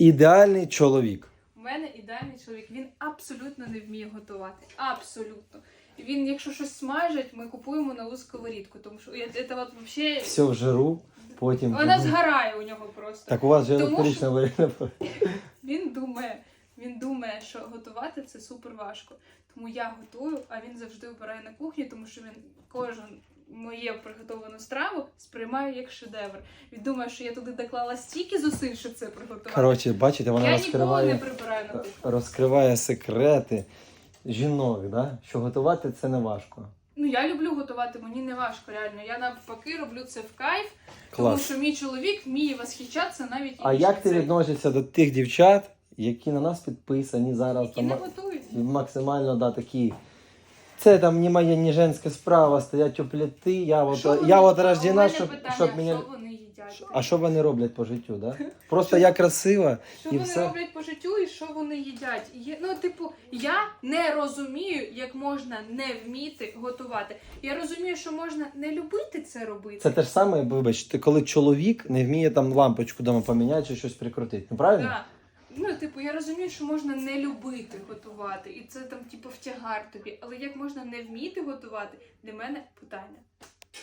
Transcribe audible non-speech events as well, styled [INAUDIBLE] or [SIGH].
Ідеальний чоловік. У мене ідеальний чоловік. Він абсолютно не вміє готувати. Абсолютно. Він, якщо щось смажить, ми купуємо нову сковорідку, тому що я- це от вообще... Все в жиру, потім. Вона згорає у нього просто. Так у вас же електрична варіна. [LAUGHS] Він думає, він думає, що готувати це супер важко. Тому я готую, а він завжди обирає на кухні, тому що він кожен моє приготовану страву сприймає як шедевр. Він думає, що я туди доклала стільки зусиль, щоб це приготувати. Коротше, бачите, вона я ніколи не розкриває, прибираю на кухні. розкриває секрети жінок, да? що готувати це не важко. Ну я люблю готувати, мені не важко, реально. Я навпаки роблю це в кайф, тому Клас. що мій чоловік вміє восхищатися навіть А ніж як ти відносишся до тих дівчат, які на нас підписані зараз? які не готують? максимально да, такі. Це там не моя не женська справа, стоять у плити. Я от, Що я от у рождена, мене щоб, питання, щоб мені. що вони їдять? А що вони роблять по життю? Да? Просто я красива. Що І вони все. роблять по життю і що вони їдять? Є, ну, типу, я не розумію, як можна не вміти готувати. Я розумію, що можна не любити це робити. Це те ж саме, вибачте, коли чоловік не вміє там лампочку дома поміняти чи щось прикрутити. Ну правильно? Да. Ну, типу, я розумію, що можна не любити готувати, і це там, типу, втягар тобі. Але як можна не вміти готувати, для мене питання.